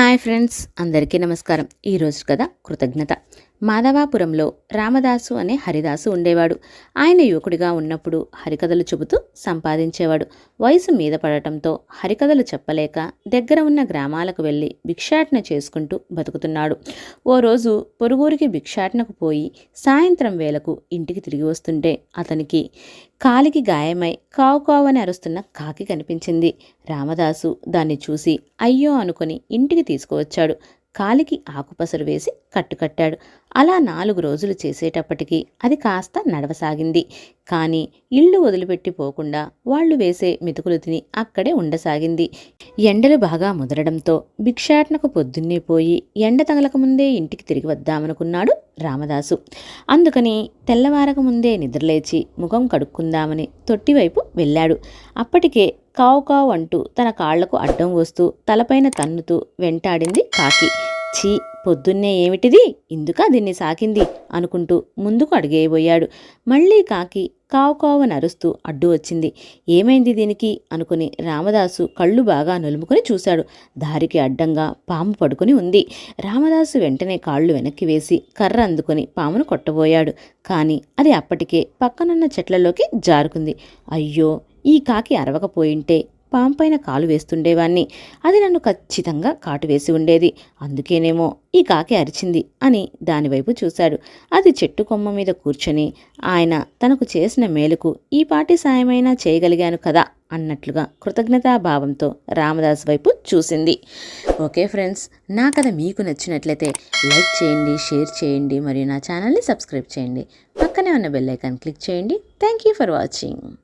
Hi friends అందరికీ నమస్కారం. ఈరోజు కథ కృతజ్ఞత. మాధవాపురంలో రామదాసు అనే హరిదాసు ఉండేవాడు. ఆయన యువకుడిగా ఉన్నప్పుడు హరికథలు చెబుతూ సంపాదించేవాడు. వయసు మీద పడటంతో హరికథలు చెప్పలేక దగ్గర ఉన్న గ్రామాలకు వెళ్ళి భిక్షాటన చేసుకుంటూ బతుకుతున్నాడు. ఓ రోజు పొరుగురికి భిక్షాటనకు పోయి సాయంత్రం వేళకు ఇంటికి తిరిగి వస్తుంటే అతనికి కాలికి గాయమై కావు కావని అరుస్తున్న కాకి కనిపించింది. రామదాసు దాన్ని చూసి అయ్యో అనుకొని ఇంటికి తీసుకువచ్చాడు. కాలికి ఆకుపసరు వేసి కట్టుకట్టాడు. అలా నాలుగు రోజులు చేసేటప్పటికి అది కాస్త నడవసాగింది. కానీ ఇల్లు వదిలిపెట్టి పోకుండా వాళ్ళు వేసే మెతుకులు తిని అక్కడే ఉండసాగింది. ఎండలు బాగా ముదరడంతో భిక్షాటనకు పొద్దున్నే పోయి ఎండ తగలకముందే ఇంటికి తిరిగి వద్దామనుకున్నాడు రామదాసు. అందుకని తెల్లవారక ముందే నిద్రలేచి ముఖం కడుక్కుందామని తొట్టివైపు వెళ్ళాడు. అప్పటికే కావు కావు అంటూ తన కాళ్ళకు అడ్డం వస్తూ తలపైన తన్నుతూ వెంటాడింది కాకి. ఛీ! పొద్దున్నే ఏమిటిది? ఇందుక దీన్ని సాకింది అనుకుంటూ ముందుకు అడిగేయబోయాడు. మళ్ళీ కాకి కావు కావు నరుస్తూ అడ్డు వచ్చింది. ఏమైంది దీనికి? అనుకుని రామదాసు కళ్ళు బాగా నులుముకొని చూశాడు. దారికి అడ్డంగా పాము పడుకుని ఉంది. రామదాసు వెంటనే కాళ్ళు వెనక్కి వేసి కర్ర అందుకుని పామును కొట్టబోయాడు. కానీ అది అప్పటికే పక్కనున్న చెట్లలోకి జారుకుంది. అయ్యో ఈ కాకి అరవకపోయింటే పాంపైన కాలు వేస్తుండేవాణ్ణి. అది నన్ను ఖచ్చితంగా కాటు వేసి ఉండేది. అందుకేనేమో ఈ కాకి అరిచింది అని దానివైపు చూశాడు. అది చెట్టు కొమ్మ మీద కూర్చొని ఆయన తనకు చేసిన మేలుకు ఈ పాటి సాయమైనా చేయగలిగాను కదా అన్నట్లుగా కృతజ్ఞతాభావంతో రామదాస్ వైపు చూసింది. ఓకే ఫ్రెండ్స్ నా కథ మీకు నచ్చినట్లయితే లైక్ చేయండి షేర్ చేయండి మరియు నా ఛానల్ని సబ్స్క్రైబ్ చేయండి. పక్కనే ఉన్న బెల్ ఐకాన్ క్లిక్ చేయండి. Thank you for watching.